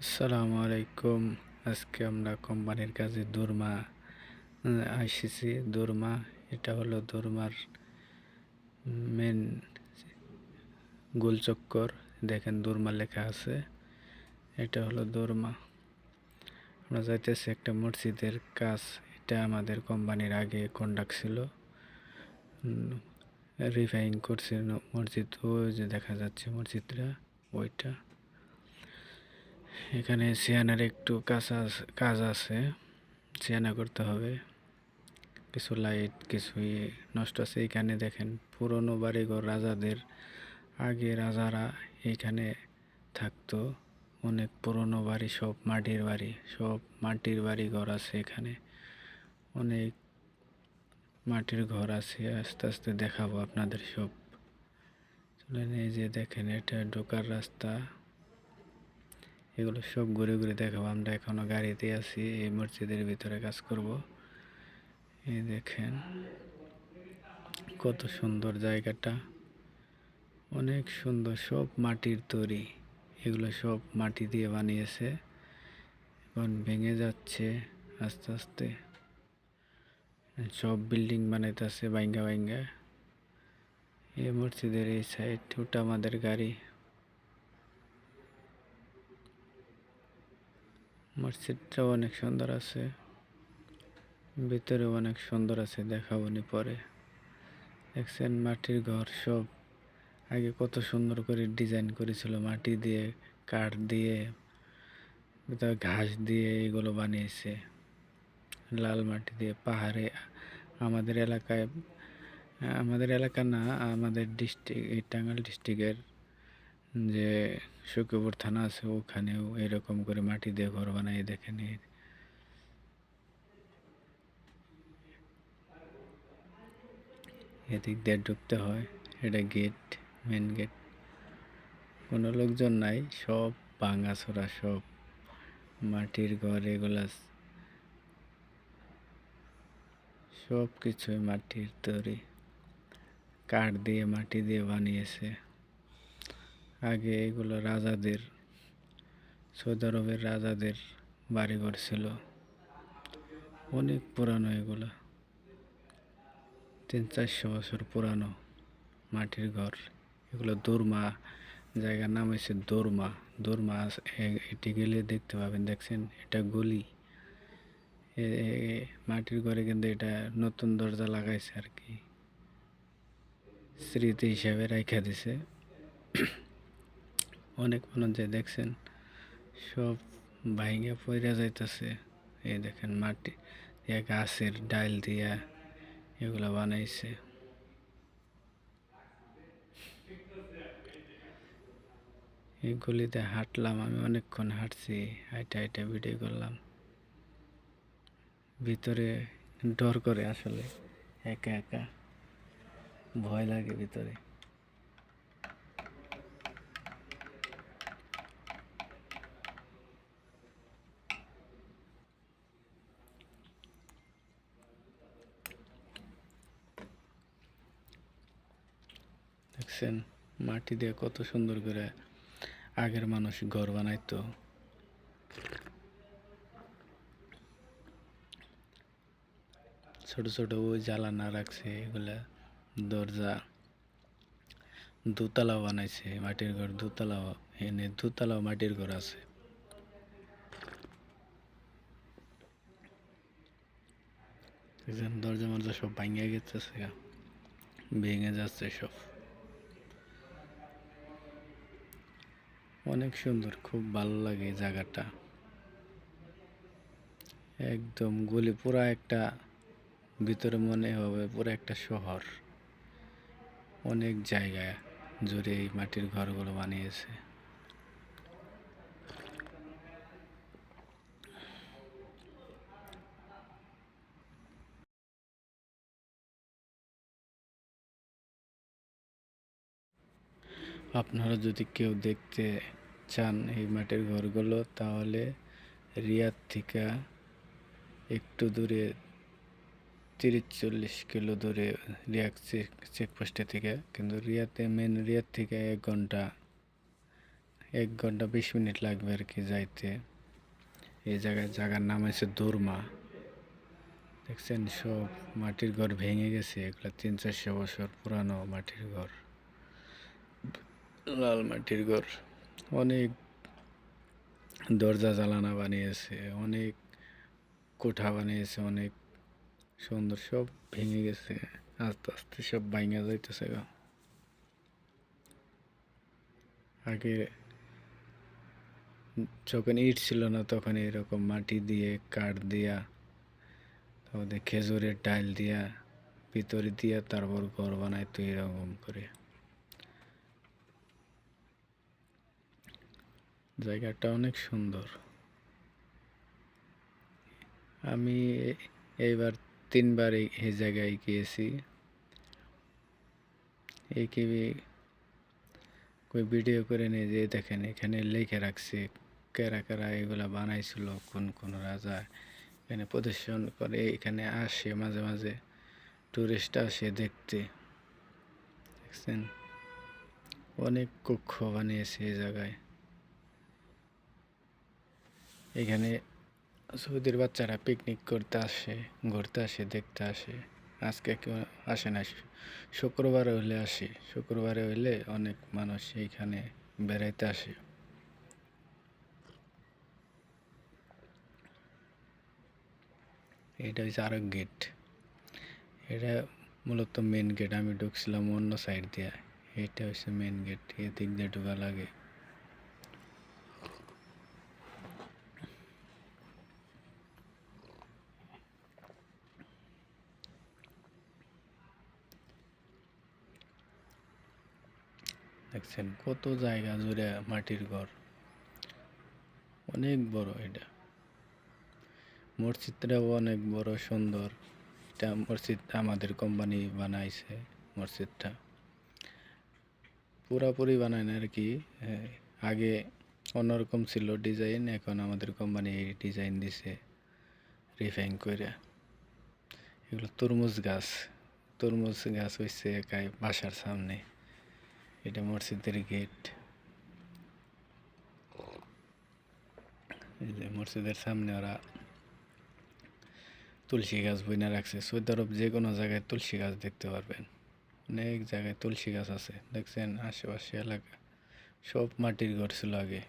আসসালামু আলাইকুম আজকে আমরা কোম্পানির কাজে দুর্মা আসিছি। দুর্মা, এটা হলো দুর্মার মেন গোলচক্কর। দেখেন দুর্মা লেখা আছে। এটা হলো দুর্মা। আমরা যাইতেছি একটা মসজিদের কাজ। এটা আমাদের কোম্পানির আগে কন্ডাক্ট ছিল। রিফাইং করছে মসজিদ। ওই যে দেখা যাচ্ছে মসজিদটা, ওইটা। এখানে সিয়ানার একটু কাজ কাজ আছে। সিয়ানা করতে হবে। কিছু লাইট, কিছু ইয়ে নষ্ট আছে। এখানে দেখেন পুরনো বাড়িঘর রাজাদের আগে রাজারা এখানে থাকতো। অনেক পুরনো বাড়ি, সব মাটির বাড়ি, সব মাটির বাড়ি ঘর আছে এখানে। অনেক মাটির ঘর আছে। আস্তে আস্তে দেখাবো আপনাদের সব। এই যে দেখেন, এটা ঢোকার রাস্তা। এগুলো সব ঘুরে ঘুরে দেখাবো। আমরা এখনও গাড়িতে আছি, এই মসজিদের ভিতরে কাজ করব। এই দেখেন কত সুন্দর জায়গাটা। অনেক সুন্দর, সব মাটির তৈরি। এগুলো সব মাটি দিয়ে বানিয়েছে। এখন ভেঙে যাচ্ছে আস্তে আস্তে। সব বিল্ডিং বানাইতেছে বাইঙ্গা বাইঙ্গা এই মসজিদের এই সাইড ওটা আমাদের গাড়ি। মসজিদটাও অনেক সুন্দর আছে। ভিতরেও অনেক সুন্দর আছে, দেখাবো নি পরে। দেখছেন মাটির ঘর সব। আগে কত সুন্দর করে ডিজাইন করেছিল, মাটি দিয়ে, কাঠ দিয়ে, ভিতরে ঘাস দিয়ে এগুলো বানিয়েছে। লাল মাটি দিয়ে, পাহাড়ে, আমাদের এলাকায়, আমাদের এলাকা না, আমাদের ডিস্ট্রিক্ট টাঙ্গাইল ডিস্ট্রিক্টের যে শুকিপুর থানা আছে, ওখানেও এরকম করে মাটি দিয়ে ঘর বানাই দেখেন এদিক দিয়ে ঢুকতে হয়, এটা গেট মেন গেট কোনো লোকজন নাই, সব ভাঙাচোরা, সব মাটির ঘর এগুলা। সব কিছুই মাটির তৈরি। কাঠ দিয়ে, মাটি দিয়ে বানিয়েছে। আগে এগুলো রাজাদের, সৌদি আরবের রাজাদের বাড়িঘর ছিল। অনেক পুরানো এগুলো। তিন চারশো বছর পুরানো মাটির ঘর। এগুলো দোরমা, জায়গার নাম হয়েছে দোরমা। দোরমা এটি গেলে দেখতে পাবেন, দেখছেন? এটা গলি। মাটির ঘরে কিন্তু এটা নতুন দরজা লাগাইছে আর কি। স্মৃতি হিসাবে রাখা দিছে। অনেক মানুষ যে দেখছেন, সব ভাইঙ্গা পইরা যাইতেছে। এই দেখেন মাটি দিয়া গাছের ডাইল দিয়া এগুলো বানাইছে। এই গলিতে হাঁটলাম, আমি অনেকক্ষণ হাঁটছি, হাইটা হাইটা ভিডিও করলাম। ভিতরে ডর করে আসলে, একা একা, ভয় লাগে ভিতরে। দেখছেন? মাটি দিয়ে কত সুন্দর করে আগের মানুষ ঘর বানাইতো। ছোট ছোট ওই জ্বালানা রাখছে, এগুলা দরজা, দুতলাও বানাইছে, মাটির ঘর দুতলাও, এনে দুতলাও মাটির ঘর আছে। দরজা মরজা সব ভাঙে গেছে, ভেঙে যাচ্ছে সব। অনেক সুন্দর, খুব ভালো লাগে জায়গাটা। একদম গলি, পুরা একটা ভিতরে মনে হবে পুরো একটা শহর। অনেক জায়গা জুড়ে এই মাটির ঘরগুলো বানিয়েছে। আপনারা যদি কেউ দেখতে চান এই মাটির ঘরগুলো, তাহলে রিয়াদ থেকে একটু দূরে তিরিশ চল্লিশ কিলো দূরে রিয়াদ চেক, চেকপোস্টে থেকে। কিন্তু রিয়াতে মেন রিয়াদ থেকে এক ঘণ্টা এক ঘণ্টা বিশ মিনিট লাগবে আর কি যাইতে। এই জায়গায়, জায়গার নাম হয়েছে দুর্মা। দেখছেন সব মাটির ঘর ভেঙে গেছে, এগুলো তিন চারশো বছর পুরানো মাটির ঘর, লাল মাটির ঘর। অনেক দরজা জ্বালানা বানিয়েছে, অনেক কোঠা বানিয়েছে, অনেক সুন্দর সব ভেঙে গেছে, আস্তে আস্তে সব ভাঙা যাইতেছে গা। আগে যখন ইট ছিল না, তখন এরকম মাটি দিয়ে, কাঠ দিয়া, তারপরে খেজুরের ডাল দিয়া ভিতরে দিয়া, তারপর ঘর বানাইতো এরকম করে। জায়গাটা অনেক সুন্দর। আমি এইবার তিনবার এই জায়গায় গিয়েছি। এই কি কই ভিডিও করে নিয়ে যে দেখেন, এখানে লিখে রাখছে কারা কারা এগুলা বানাইছিল, কোন কোন রাজা এখানে প্রদর্শন করে, এখানে আসে মাঝে মাঝে টুরিস্ট আসে দেখতে। দেখছেন? অনেক কক্ষ বানিয়েছে এই জায়গায়। এখানে সৌদির বাচ্চারা পিকনিক করতে আসে, ঘুরতে আসে, দেখতে আসে। আজকে কেউ আসে না, শুক্রবারে হইলে আসে। শুক্রবারে হইলে অনেক মানুষ এইখানে বেড়াইতে আসে। এটা হচ্ছে আরও গেট এটা মূলত মেন গেট আমি ঢুকছিলাম অন্য সাইড দিয়ে। এটা হচ্ছে মেন গেট এদিক দিয়ে ঢোকা লাগে। দেখছেন কত জায়গা জুড়ে মাটির ঘর। অনেক বড় এটা। মসজিদটাও অনেক বড় সুন্দর। এটা মসজিদ আমাদের কোম্পানি বানাইছে মসজিদটা। পুরাপুরি বানায় না আর কি আগে অন্যরকম ছিল ডিজাইন, এখন আমাদের কোম্পানি এই ডিজাইন দিছে রিফাইন করে এগুলো তরমুজ গাছ। তরমুজ গাছ একাই বাসার সামনে। এটা মসজিদের গেট। এই যে মসজিদের সামনে ওরা তুলসী গাছ বইনা রাখছে। সৌদি আরব যে কোনো জায়গায় তুলসী গাছ দেখতে পারবেন। অনেক জায়গায় তুলসী গাছ আছে। দেখছেন আশেপাশে এলাকা। সব মাটির ঘর ছিল আগে।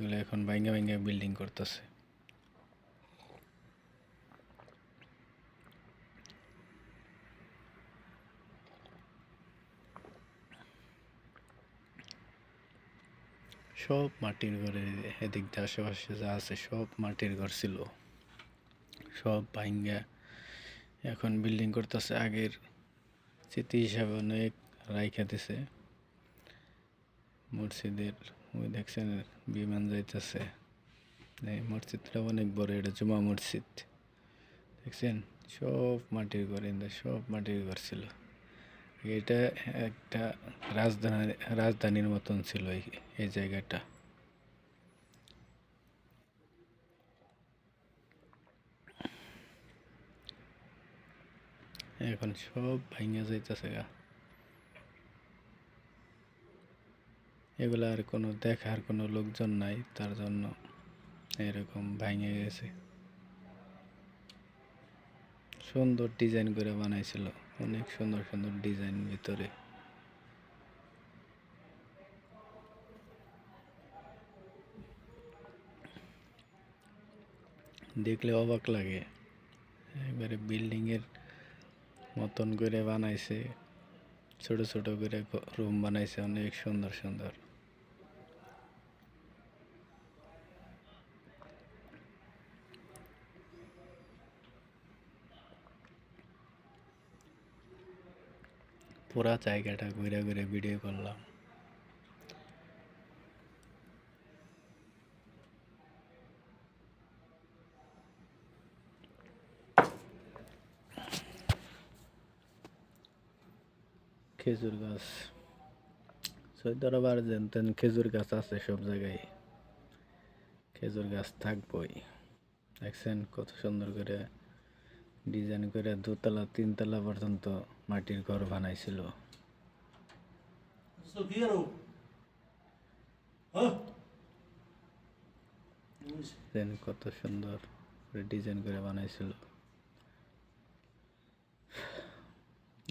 এগুলো এখন ভাঙ্গা ভাঙ্গা বিল্ডিং করতেছে। সব মাটির ঘরে এদিক আশেপাশে যা আছে সব মাটির ঘর ছিল। সব ভাঙ্গা এখন বিল্ডিং করতেছে আগের স্মৃতি হিসাবে অনেক রাইখা দিছে। মসজিদের ওই দেখছেন, বিমান যাইতেছে। এই মসজিদটা অনেক বড়, এটা জুমা মসজিদ। দেখছেন? সব মাটির ঘর এনে সব মাটির ঘর ছিল। এটা একটা রাজধানী, রাজধানীর মতন ছিল এই জায়গাটা। এখন সব ভাঙা যাইতেছে গা। এগুলো আর কোনো দেখার কোনো লোকজন নাই, তার জন্য এরকম ভাঙে গেছে। সুন্দর ডিজাইন করে বানাইছিল। অনেক সুন্দর সুন্দর ডিজাইন ভিতরে। দেখলে অবাক লাগে। একবারে বিল্ডিংয়ের মতন করে বানাইছে। ছোট ছোট করে রুম বানাইছে। অনেক সুন্দর সুন্দর। পুরা জায়গাটা ঘুরে ঘুরে ভিডিও করলাম। খেজুর গাছ। আরব যেন তেন খেজুর গাছ আছে সব জায়গায়। খেজুর গাছ থাকবই। দেখছেন কত সুন্দর করে ডিজাইন করে দুতলা, তিনতলা পর্যন্ত মাটির ঘর বানাইছিল। Solteiro? কত সুন্দর ডিজাইন করে বানাইছিল।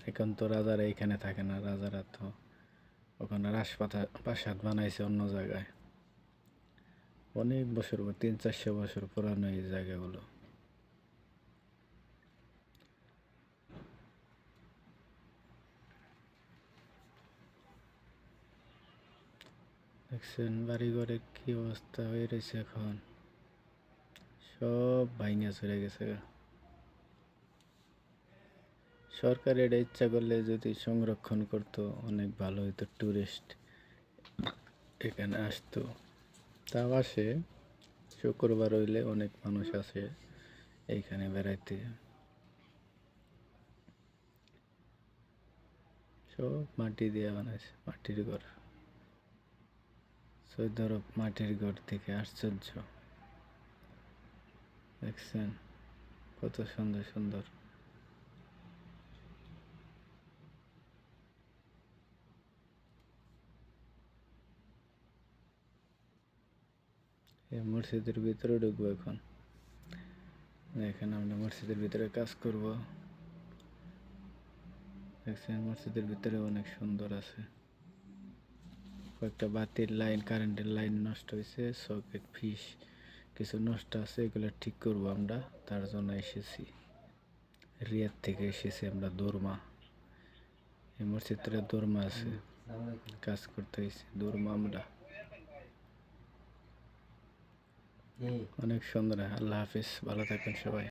এখন তো রাজারা এখানে থাকে না রাজারা তো ওখানে রাজপাতা প্রাসাদ বানাইছে অন্য জায়গায়। অনেক বছর তিন চারশো বছর পুরানো এই জায়গাগুলো। দেখছেন বাড়িঘরে কি অবস্থা? হয়ে রয়েছে এখন। সব ভাইঙা চলে গেছে। সরকার এটা ইচ্ছা করলে যদি সংরক্ষণ করতো, অনেক ভালো হতো ট্যুরিস্ট এখানে আসতো। তাও আসে, শুক্রবার হইলে অনেক মানুষ আসে এইখানে বেড়াইতে। সব মাটি দিয়ে বানাইছে, মাটির ঘর। সৈধর মাটির ঘর থেকে আশ্চর্য। দেখছেন কত সুন্দর সুন্দর। এই মসজিদের ভিতরে ঢুকবো এখন। এখানে আমরা মসজিদের ভিতরে কাজ করব। দেখছেন মসজিদের ভিতরে অনেক সুন্দর আছে। কয়েকটা বাতির লাইন কারেন্টের লাইন নষ্ট হয়েছে সকেট ফিস কিছু নষ্ট আছে এগুলো ঠিক করব আমরা। তার জন্য এসেছি। রিয়াদ থেকে এসেছি আমরা দোরমা। এই মসজিদটা দোরমা আছে। কাজ করতে হয়েছে দোরমা আমরা। অনেক সুন্দর আল্লাহ হাফিজ। ভালো থাকবেন সবাই।